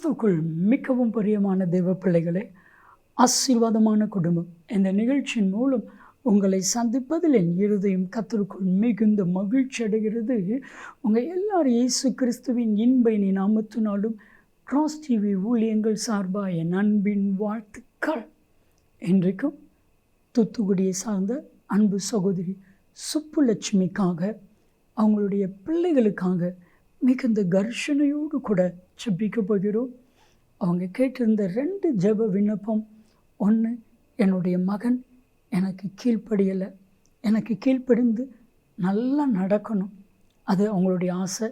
கிறிஸ்துக்குள் மிகவும் பிரியமான தெய்வ பிள்ளைகளே ஆசீர்வாதமான குடும்பம். இந்த நிகழ்ச்சியின் மூலம் உங்களை சந்திப்பதில் என் இருதயம் கத்தருக்குள் மிகுந்த மகிழ்ச்சி அடைகிறது. உங்கள் எல்லார் இயேசு கிறிஸ்துவின் இன்பை நீ நாமத்தினாலும் கிராஸ் டிவி ஊழியங்கள் சார்பாக என் அன்பின் வாழ்த்துக்கள். இன்றைக்கும் தூத்துக்குடியை சார்ந்த அன்பு சகோதரி சுப்புலட்சுமிக்காக அவங்களுடைய பிள்ளைகளுக்காக மிகுந்த கர்ஷனையோடு கூட செபிக்க போகிறோம். அவங்க கேட்டிருந்த ரெண்டு ஜெப விண்ணப்பம். ஒன்று என்னுடைய மகன் எனக்கு கீழ்ப்படியலை. எனக்கு கீழ்ப்படிந்து நல்லா நடக்கணும். அது அவங்களுடைய ஆசை.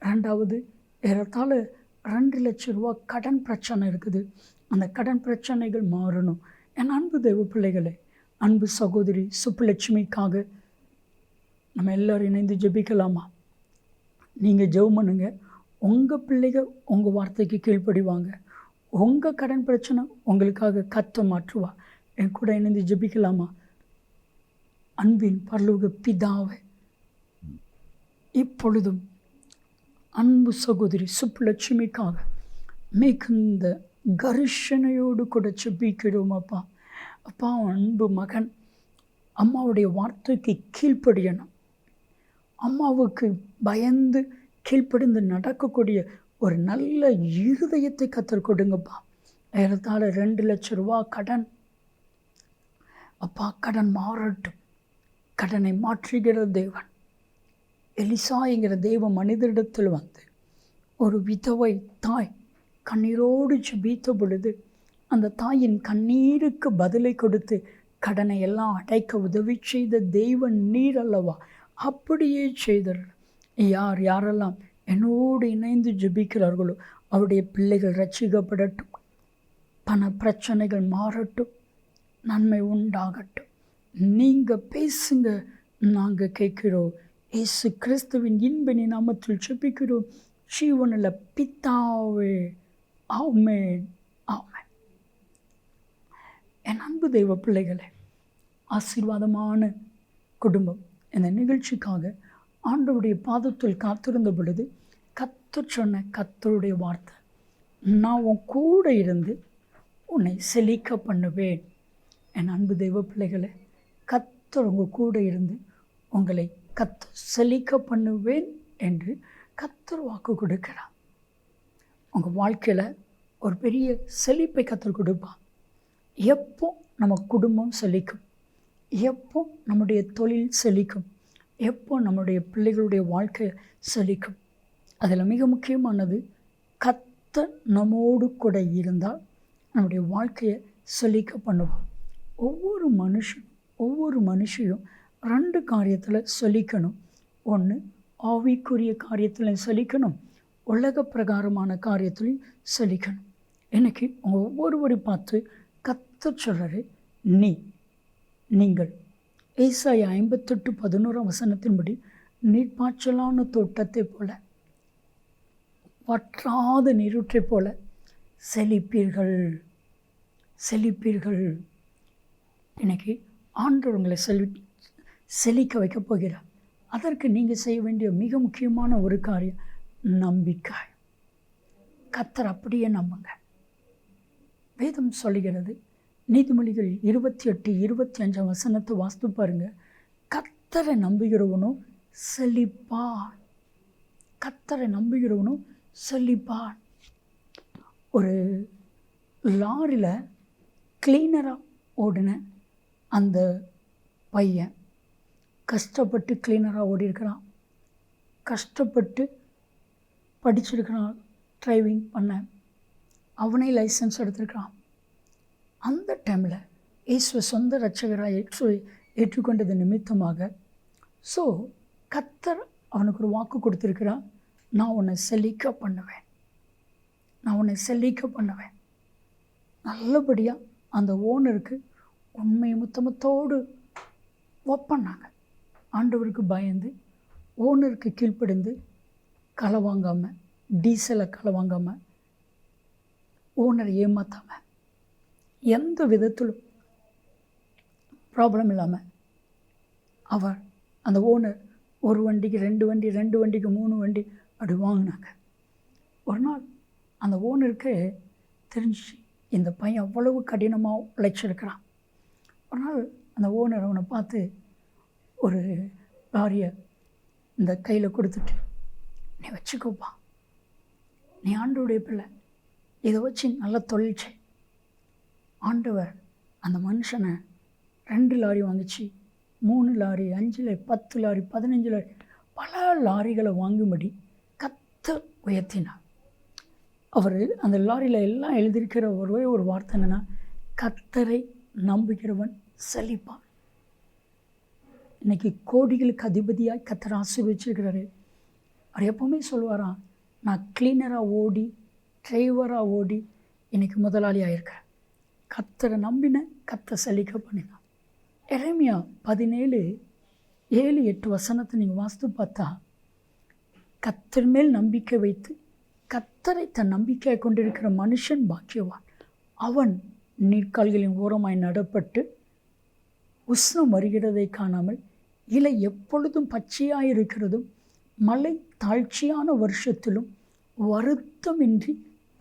ரெண்டாவது ஏறத்தாழ ரெண்டு லட்ச ரூபா கடன் பிரச்சனை இருக்குது. அந்த கடன் பிரச்சனைகள் மாறணும். என் அன்பு தெய்வ பிள்ளைகளே அன்பு சகோதரி சுப்புலட்சுமிக்காக நம்ம எல்லோரும் இணைந்து ஜெபிக்கலாமா? நீங்கள் ஜெபம் பண்ணுங்க. உங்கள் பிள்ளைகள் உங்கள் வார்த்தைக்கு கீழ்ப்படிவாங்க. உங்கள் கடன் பிரச்சனை உங்களுக்காக கத்த மாற்றுவா. என் கூட இணைந்து ஜெபிக்கலாமா? அன்பின் பரலோக பிதாவை இப்பொழுதும் அன்பு சகோதரி சுப்புலட்சுமிக்காக மிகுந்த கரிஷனையோடு கூட செபிக்கிறோம் அப்பா. அப்பா அன்பு மகன் அம்மாவுடைய வார்த்தைக்கு கீழ்ப்படியணும். அம்மாவுக்கு பயந்து கீழ்ப்படிந்து நடக்கக்கூடிய ஒரு நல்ல இருதயத்தை கத்தர் கொடுங்கப்பா. ஏறத்தாழ ரெண்டு லட்ச ரூபா கடன். அப்பா கடன் மாறட்டும். கடனை மாற்றுகிற தேவன். எலிசா தெய்வ மனிதரிடத்தில் வந்து ஒரு விதவை தாய் கண்ணீரோடு ஜெபித்த பொழுது அந்த தாயின் கண்ணீருக்கு பதிலை கொடுத்து கடனை எல்லாம் அடைக்க உதவி செய்த தெய்வன் நீர் அல்லவா? அப்படியே செய்தர். யார் யாரெல்லாம் என்னோடு இணைந்து ஜெபிக்கிறார்களோ அவருடைய பிள்ளைகள் ரட்சிக்கப்படட்டும் பண பிரச்சனைகள் மாறட்டும். நன்மை உண்டாகட்டும். நீங்கள் பேசுங்க நாங்கள் கேட்கிறோம். இயேசு கிறிஸ்துவின் இன்பனி நாமத்தில் ஜெபிக்கிறோம். ஜீவனில் பித்தாவே ஆமே ஆமே என் அன்பு தெய்வ பிள்ளைகளே ஆசீர்வாதமான குடும்பம். இந்த நிகழ்ச்சிக்காக ஆண்டவருடைய பாதத்தில் காத்திருந்த பொழுது கத்து சொன்ன கத்தருடைய வார்த்தை நான் உன் கூட இருந்து உன்னை செழிக்க பண்ணுவேன். என் அன்பு தெய்வ பிள்ளைகளை கத்தர் உங்கள் கூட இருந்து உங்களை கத்து செழிக்க பண்ணுவேன் என்று கத்தர் வாக்கு கொடுக்கிறார். உங்கள் வாழ்க்கையில் ஒரு பெரிய செழிப்பை கத்தர் கொடுப்பார். எப்போ நம்ம குடும்பம் செழிக்கும்? எப்போ நம்முடைய தொழில் செழிக்கும்? எப்போ நம்முடைய பிள்ளைகளுடைய வாழ்க்கை செழிக்கும்? அதில் மிக முக்கியமானது கத்த நம்மோடு கூட இருந்தால் நம்முடைய வாழ்க்கையை செழிக்க பண்ணுவோம் ஒவ்வொரு மனுஷன் ஒவ்வொரு மனுஷையும் ரெண்டு காரியத்தில் சொல்லிக்கணும் ஒன்று ஆவிக்குரிய காரியத்தில் சொல்லிக்கணும் உலக பிரகாரமான காரியத்திலையும் சொல்லிக்கணும் இன்றைக்கி உங்கள் ஒவ்வொருவரை பார்த்து கத்த சொல்கிறாரு நீ நீங்கள் ஏசாய் ஐம்பத்தெட்டு பதினோராம் வசனத்தின்படி நீர்ப்பாய்ச்சலான தோட்டத்தை போல வற்றாத நீரூற்றை போல செழிப்பீர்கள் செழிப்பீர்கள். இன்னைக்கு ஆண்டவர் உங்களை செழி செழிக்க வைக்கப் போகிறார். அதற்கு நீங்கள் செய்ய வேண்டிய மிக முக்கியமான ஒரு காரியம் நம்பிக்கை. கத்தர் அப்படியே நம்புங்க. வேதம் சொல்லுகிறது நீதிமொழிகள் இருபத்தி எட்டு இருபத்தி அஞ்சாம் வசனத்தை வாஸ்து பாருங்கள் கத்தரை நம்புகிறவனும் செழிப்பான் கத்தரை நம்புகிறவனும் செழிப்பான் ஒரு லாரியில் கிளீனராக ஓடின அந்த பையன் கஷ்டப்பட்டு கிளீனராக ஓடி இருக்கிறான் கஷ்டப்பட்டு படிச்சிருக்கிறான் ட்ரைவிங் பண்ண. அவனே லைசன்ஸ் எடுத்திருக்கிறான். அந்த டைமில் இயேசுவை சொந்த ரட்சகராக ஏற்று ஏற்றுக்கொண்டது நிமித்தமாக ஸோ கத்தர் அவனுக்கு ஒரு வாக்கு கொடுத்துருக்கிறான் நான் உன்னை செழிக்க பண்ணுவேன். நான் உன்னை செழிக்க பண்ணுவேன். நல்லபடியாக அந்த ஓனருக்கு உண்மை முத்தமத்தோடு ஒப்பண்ணாங்க ஆண்டவருக்கு பயந்து ஓனருக்கு கீழ்ப்படிந்து களை வாங்காமல் டீசலை களை வாங்காமல் ஓனரை ஏமாற்றாமல் எந்த விதத்திலும் ப்ராப்ளம் இல்லாமல் அவர் அந்த ஓனர் ஒரு வண்டிக்கு ரெண்டு வண்டி ரெண்டு வண்டிக்கு மூணு வண்டி அப்படி வாங்கினாங்க. ஒரு நாள் அந்த ஓனருக்கு தெரிஞ்சு இந்த பையன் அவ்வளவு கடினமாக உழைச்சிருக்கிறான். ஒரு நாள் அந்த ஓனர் அவனை பார்த்து ஒரு லாரியை இந்த கையில் கொடுத்துட்டு நீ வச்சுக்கோப்பா. நீ ஆண்டோடைய பிள்ளை. இதை வச்சு நல்லா தொழில் செய். ஆண்டவர் அந்த மனுஷனை ரெண்டு லாரி வாங்கிச்சு மூணு லாரி அஞ்சு லாரி பத்து லாரி பதினஞ்சு லாரி பல லாரிகளை வாங்கும்படி கத்து உயர்த்தினார். அவர் அந்த லாரியில் எல்லாம் எழுதியிருக்கிற ஒரே ஒரு வார்த்தை என்னென்னா கத்தரை நம்புகிறவன் செழிப்பான். இன்றைக்கி கோடிகளுக்கு அதிபதியாக கத்தரை ஆசீர்வச்சிருக்கிறாரு. அவர் எப்போவுமே சொல்லுவாராம் நான் கிளீனராக ஓடி டிரைவராக ஓடி இன்றைக்கி முதலாளியாக இருக்கிறேன் கத்தரை நம்பின கத்தை செழிக்க பண்ணினான் இறைமையா பதினேழு ஏழு எட்டு வசனத்தை நீங்கள் வாஸ்து பார்த்தா கத்தர் மேல் நம்பிக்கை வைத்து கத்தரை தன் நம்பிக்கையை கொண்டிருக்கிற மனுஷன் பாக்கியவான். அவன் நீர்க்கால்களின் ஓரமாய் நடப்பட்டு உஷ்ணம் வருகிறதை காணாமல் இலை எப்பொழுதும் பச்சையாக இருக்கிறதும் மழை தாழ்ச்சியான வருஷத்திலும் வருத்தமின்றி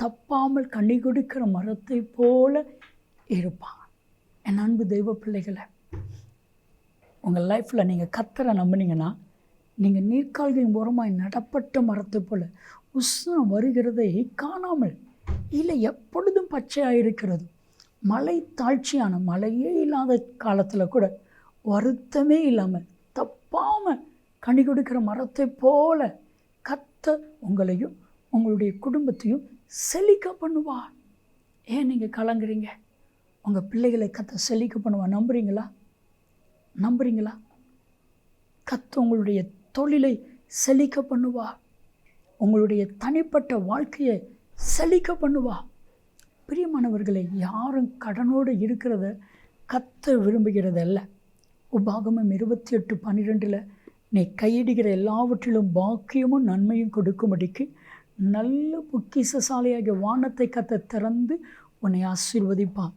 தப்பாமல் கனி கொடுக்கிற மரத்தை போல இருப்பான். என் அன்பு தெய்வ பிள்ளைகளை உங்கள் லைஃப்பில் நீங்கள் கத்தரை நம்பினீங்கன்னா நீங்கள் நீர்க்கால்களின் ஓரமாய் நடப்பட்ட மரத்தை போல் உஷ்ணம் வருகிறதை காணாமல் இல்லை எப்பொழுதும் பச்சையாக இருக்கிறது மலை தாழ்ச்சியான மழையே இல்லாத காலத்தில் கூட வருத்தமே இல்லாமல் தப்பாமல் கனி கொடுக்கிற மரத்தை போல கத்த உங்களையும் உங்களுடைய குடும்பத்தையும் செழிக்க பண்ணுவார். ஏன் நீங்கள் கலங்குறீங்க? உங்கள் பிள்ளைகளை கத்த செழிக்க பண்ணுவா நம்புறீங்களா? நம்புறீங்களா? கத்து உங்களுடைய தொழிலை செழிக்க பண்ணுவா உங்களுடைய தனிப்பட்ட வாழ்க்கையை செழிக்க பண்ணுவா பிரியமானவர்களை யாரும் கடனோடு இருக்கிறத கத்த விரும்புகிறதல்ல உபாகமம் இருபத்தி எட்டு பன்னிரெண்டில் நீ கையிடுகிற எல்லாவற்றிலும் பாக்கியமும் நன்மையும் கொடுக்கும்படிக்கு நல்ல பொக்கிசசாலியாகிய வானத்தை கத்த திறந்து உன்னை ஆசீர்வதிப்பான்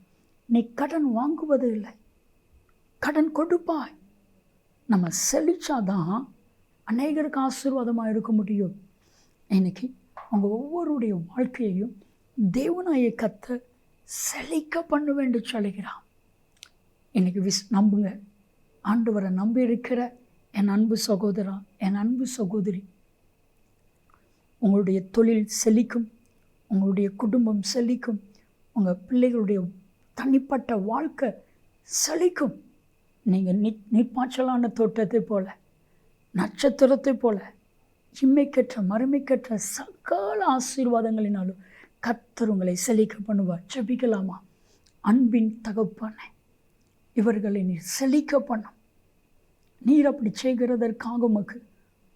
நீ கடன் வாங்குவது இல்லை கடன் கொடுப்பாய். நம்ம செழிச்சாதான் அநேகருக்கு ஆசீர்வாதமாக இருக்க முடியும். இன்னைக்கு அவங்க ஒவ்வொருடைய வாழ்க்கையையும் தேவனாய கத்த செழிக்க பண்ணுவேன் சொல்லுகிறான் எனக்கு விஸ் நம்புங்க. ஆண்டவரை நம்பி இருக்கிற என் அன்பு சகோதரா என் அன்பு சகோதரி. உங்களுடைய தொழில் செழிக்கும் உங்களுடைய குடும்பம் செழிக்கும் உங்கள் பிள்ளைகளுடைய தனிப்பட்ட வாழ்க்கை செழிக்கும். நீங்கள் நி நீர்ப்பாய்ச்சலான தோட்டத்தை போல நட்சத்திரத்தை போல இம்மைக்கற்ற மறுமைக்கற்ற சகல ஆசீர்வாதங்களினாலும் கத்தர் உங்களை செழிக்க பண்ணுவார். ஜெபிக்கலாமா? அன்பின் தகப்பான இவர்களை நீர் செழிக்க பண்ணும். நீர் அப்படி செய்கிறதற்காக உமக்கு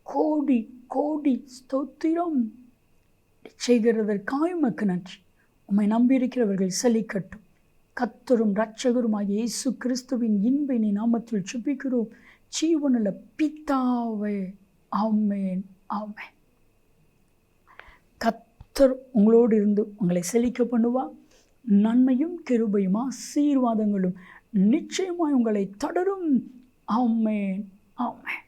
கோடி கோடி ஸ்தோத்திரம். செய்கிறதற்காக உமக்கு நன்றி. உம்மை நம்பியிருக்கிறவர்கள் செழிக்கட்டும். கத்தரும் இரட்சகருமாகிய இயேசு கிறிஸ்துவின் இன்பினி நாமத்தில் சுப்பிக்கிறோம் ஜீவனில் பித்தாவே ஆமேன் ஆமேன். கத்தர் உங்களோடு இருந்து உங்களை செழிக்க பண்ணுவா நன்மையும் கிருபையும் ஆசீர்வாதங்களும் நிச்சயமாய் உங்களை தொடரும். ஆமேன் ஆமேன்.